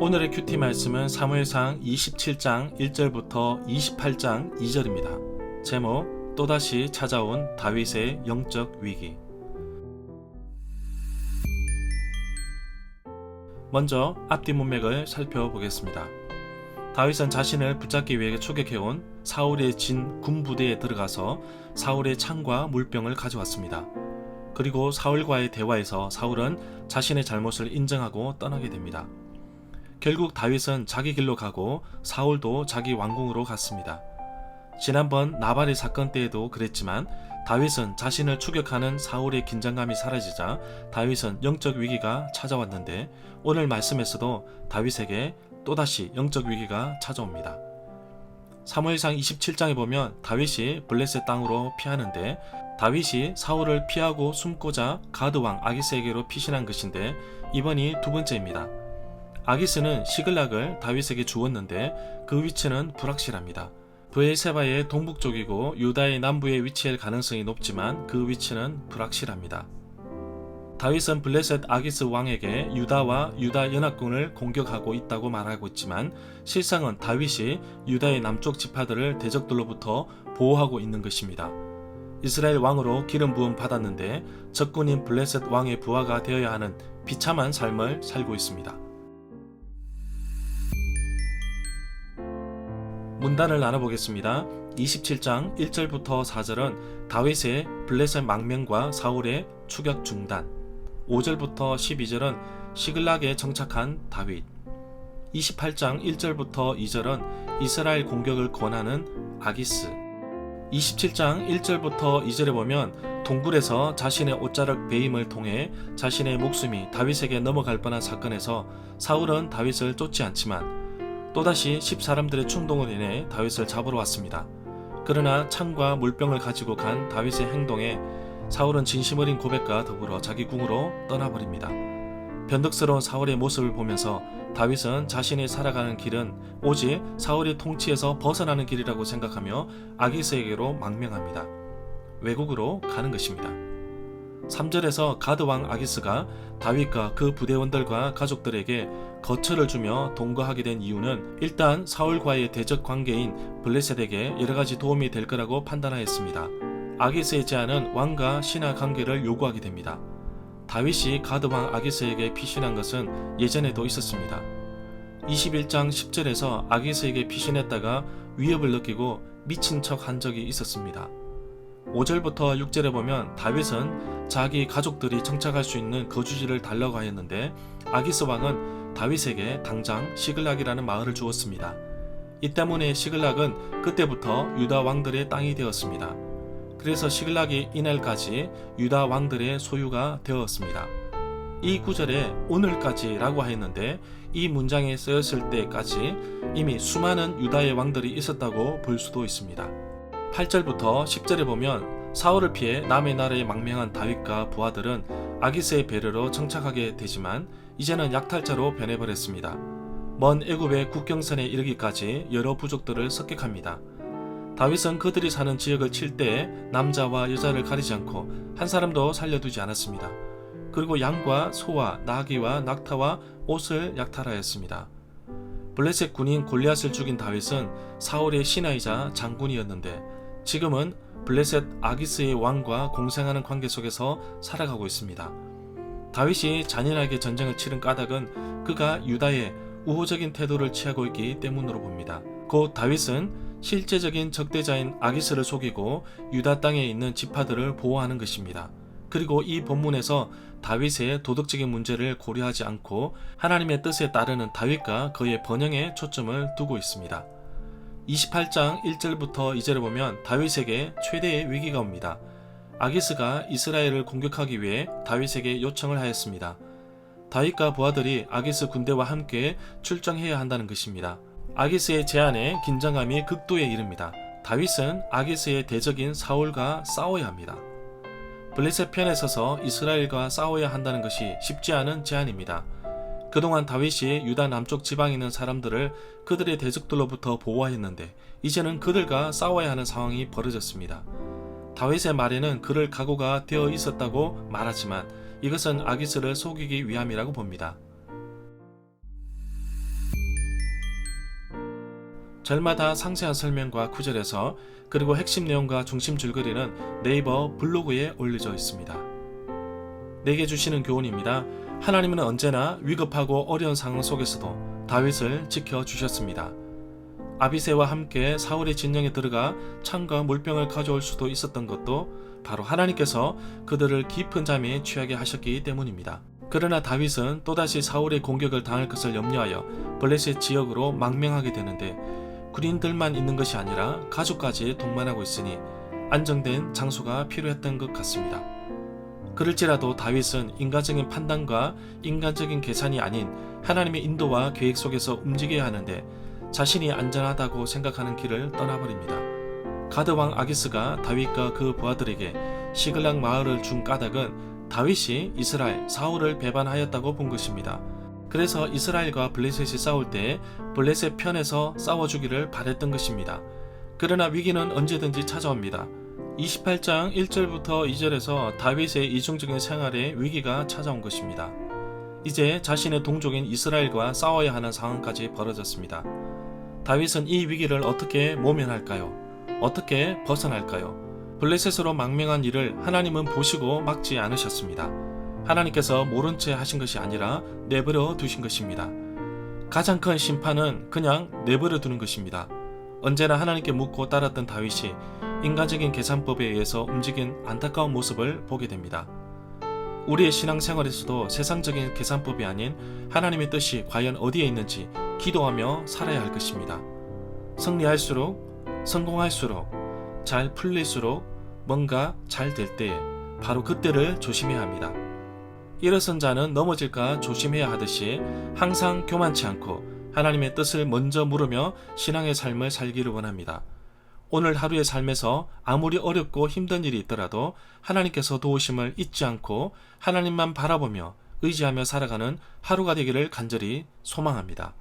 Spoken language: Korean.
오늘의 큐티 말씀은 사무엘상 27장 1절부터 28장 2절입니다. 제목 또다시 찾아온 다윗의 영적 위기. 먼저 앞뒤 문맥을 살펴보겠습니다. 다윗은 자신을 붙잡기 위해 추격해온 사울의 진 군부대에 들어가서 사울의 창과 물병을 가져왔습니다. 그리고 사울과의 대화에서 사울은 자신의 잘못을 인정하고 떠나게 됩니다. 결국 다윗은 자기 길로 가고 사울도 자기 왕궁으로 갔습니다. 지난번 나발의 사건 때에도 그랬지만 다윗은 자신을 추격하는 사울의 긴장감이 사라지자 다윗은 영적 위기가 찾아왔는데 오늘 말씀에서도 다윗에게 또다시 영적 위기가 찾아옵니다. 사무엘상 27장에 보면 다윗이 블레셋 땅으로 피하는데 다윗이 사울을 피하고 숨고자 가드 왕 아기스에게로 피신한 것인데 이번이 두 번째입니다. 아기스는 시글락을 다윗에게 주었는데 그 위치는 불확실합니다. 브엘세바의 동북쪽이고 유다의 남부에 위치할 가능성이 높지만 그 위치는 불확실합니다. 다윗은 블레셋 아기스 왕에게 유다와 유다 연합군을 공격하고 있다고 말하고 있지만 실상은 다윗이 유다의 남쪽 지파들을 대적들로부터 보호하고 있는 것입니다. 이스라엘 왕으로 기름 부음 받았는데 적군인 블레셋 왕의 부하가 되어야 하는 비참한 삶을 살고 있습니다. 문단을 나눠보겠습니다. 27장 1절부터 4절은 다윗의 블레셋 망명과 사울의 추격 중단. 5절부터 12절은 시글락에 정착한 다윗. 28장 1절부터 2절은 이스라엘 공격을 권하는 아기스. 27장 1절부터 2절에 보면 동굴에서 자신의 옷자락 배임을 통해 자신의 목숨이 다윗에게 넘어갈 뻔한 사건에서 사울은 다윗을 쫓지 않지만 또다시 10사람들의 충동으로 인해 다윗을 잡으러 왔습니다. 그러나 창과 물병을 가지고 간 다윗의 행동에 사울은 진심 어린 고백과 더불어 자기 궁으로 떠나버립니다. 변덕스러운 사울의 모습을 보면서 다윗은 자신이 살아가는 길은 오직 사울의 통치에서 벗어나는 길이라고 생각하며 아기스에게로 망명합니다. 외국으로 가는 것입니다. 3절에서 가드 왕 아기스가 다윗과 그 부대원들과 가족들에게 거처를 주며 동거하게 된 이유는 일단 사울과의 대적 관계인 블레셋에게 여러 가지 도움이 될 거라고 판단하였습니다. 아기스의 제안은 왕과 신하 관계를 요구하게 됩니다. 다윗이 가드 왕 아기스에게 피신한 것은 예전에도 있었습니다. 21장 10절에서 아기스에게 피신했다가 위협을 느끼고 미친 척 한 적이 있었습니다. 5절부터 6절에 보면 다윗은 자기 가족들이 정착할 수 있는 거주지를 달라고 하였는데 아기스 왕은 다윗에게 당장 시글락이라는 마을을 주었습니다. 이 때문에 시글락은 그때부터 유다 왕들의 땅이 되었습니다. 그래서 시글락이 이날까지 유다 왕들의 소유가 되었습니다. 이 구절에 오늘까지라고 하였는데 이 문장에 쓰였을 때까지 이미 수많은 유다의 왕들이 있었다고 볼 수도 있습니다. 8절부터 10절에 보면 사울을 피해 남의 나라에 망명한 다윗과 부하들은 아기스의 배려로 정착하게 되지만 이제는 약탈자로 변해버렸습니다. 먼 애굽의 국경선에 이르기까지 여러 부족들을 습격합니다. 다윗은 그들이 사는 지역을 칠 때에 남자와 여자를 가리지 않고 한 사람도 살려두지 않았습니다. 그리고 양과 소와 나귀와 낙타와 옷을 약탈하였습니다. 블레셋 군인 골리앗을 죽인 다윗은 사울의 신하이자 장군이었는데 지금은 블레셋 아기스의 왕과 공생하는 관계 속에서 살아가고 있습니다. 다윗이 잔인하게 전쟁을 치른 까닭은 그가 유다에 우호적인 태도를 취하고 있기 때문으로 봅니다. 곧 다윗은 실제적인 적대자인 아기스를 속이고 유다 땅에 있는 지파들을 보호하는 것입니다. 그리고 이 본문에서 다윗의 도덕적인 문제를 고려하지 않고 하나님의 뜻에 따르는 다윗과 그의 번영에 초점을 두고 있습니다. 28장 1절부터 2절을 보면 다윗에게 최대의 위기가 옵니다. 아기스가 이스라엘을 공격하기 위해 다윗에게 요청을 하였습니다. 다윗과 부하들이 아기스 군대와 함께 출정해야 한다는 것입니다. 아기스의 제안에 긴장감이 극도에 이릅니다. 다윗은 아기스의 대적인 사울과 싸워야 합니다. 블레셋 편에 서서 이스라엘과 싸워야 한다는 것이 쉽지 않은 제안입니다. 그동안 다윗이 유다 남쪽 지방에 있는 사람들을 그들의 대적들로부터 보호하였는데 이제는 그들과 싸워야 하는 상황이 벌어졌습니다. 다윗의 말에는 그럴 각오가 되어 있었다고 말하지만 이것은 아기스를 속이기 위함이라고 봅니다. 절마다 상세한 설명과 구절에서 그리고 핵심 내용과 중심 줄거리는 네이버 블로그에 올려져 있습니다. 내게 주시는 교훈입니다. 하나님은 언제나 위급하고 어려운 상황 속에서도 다윗을 지켜 주셨습니다. 아비세와 함께 사울의 진영에 들어가 창과 물병을 가져올 수도 있었던 것도 바로 하나님께서 그들을 깊은 잠에 취하게 하셨기 때문입니다. 그러나 다윗은 또다시 사울의 공격을 당할 것을 염려하여 블레셋 지역으로 망명하게 되는데 군인들만 있는 것이 아니라 가족까지 동반하고 있으니 안정된 장소가 필요했던 것 같습니다. 그럴지라도 다윗은 인간적인 판단과 인간적인 계산이 아닌 하나님의 인도와 계획 속에서 움직여야 하는데 자신이 안전하다고 생각하는 길을 떠나버립니다. 가드 왕 아기스가 다윗과 그 부하들에게 시글락 마을을 준 까닭은 다윗이 이스라엘 사울을 배반하였다고 본 것입니다. 그래서 이스라엘과 블레셋이 싸울 때 블레셋 편에서 싸워주기를 바랬던 것입니다. 그러나 위기는 언제든지 찾아옵니다. 28장 1절부터 2절에서 다윗의 이중적인 생활에 위기가 찾아온 것입니다. 이제 자신의 동족인 이스라엘과 싸워야 하는 상황까지 벌어졌습니다. 다윗은 이 위기를 어떻게 모면할까요? 어떻게 벗어날까요? 블레셋으로 망명한 일을 하나님은 보시고 막지 않으셨습니다. 하나님께서 모른 채 하신 것이 아니라 내버려 두신 것입니다. 가장 큰 심판은 그냥 내버려 두는 것입니다. 언제나 하나님께 묻고 따랐던 다윗이 인간적인 계산법에 의해서 움직인 안타까운 모습을 보게 됩니다. 우리의 신앙생활에서도 세상적인 계산법이 아닌 하나님의 뜻이 과연 어디에 있는지 기도하며 살아야 할 것입니다. 승리할수록, 성공할수록, 잘 풀릴수록 뭔가 잘 될 때에 바로 그때를 조심해야 합니다. 일어선 자는 넘어질까 조심해야 하듯이 항상 교만치 않고 하나님의 뜻을 먼저 물으며 신앙의 삶을 살기를 원합니다. 오늘 하루의 삶에서 아무리 어렵고 힘든 일이 있더라도 하나님께서 도우심을 잊지 않고 하나님만 바라보며 의지하며 살아가는 하루가 되기를 간절히 소망합니다.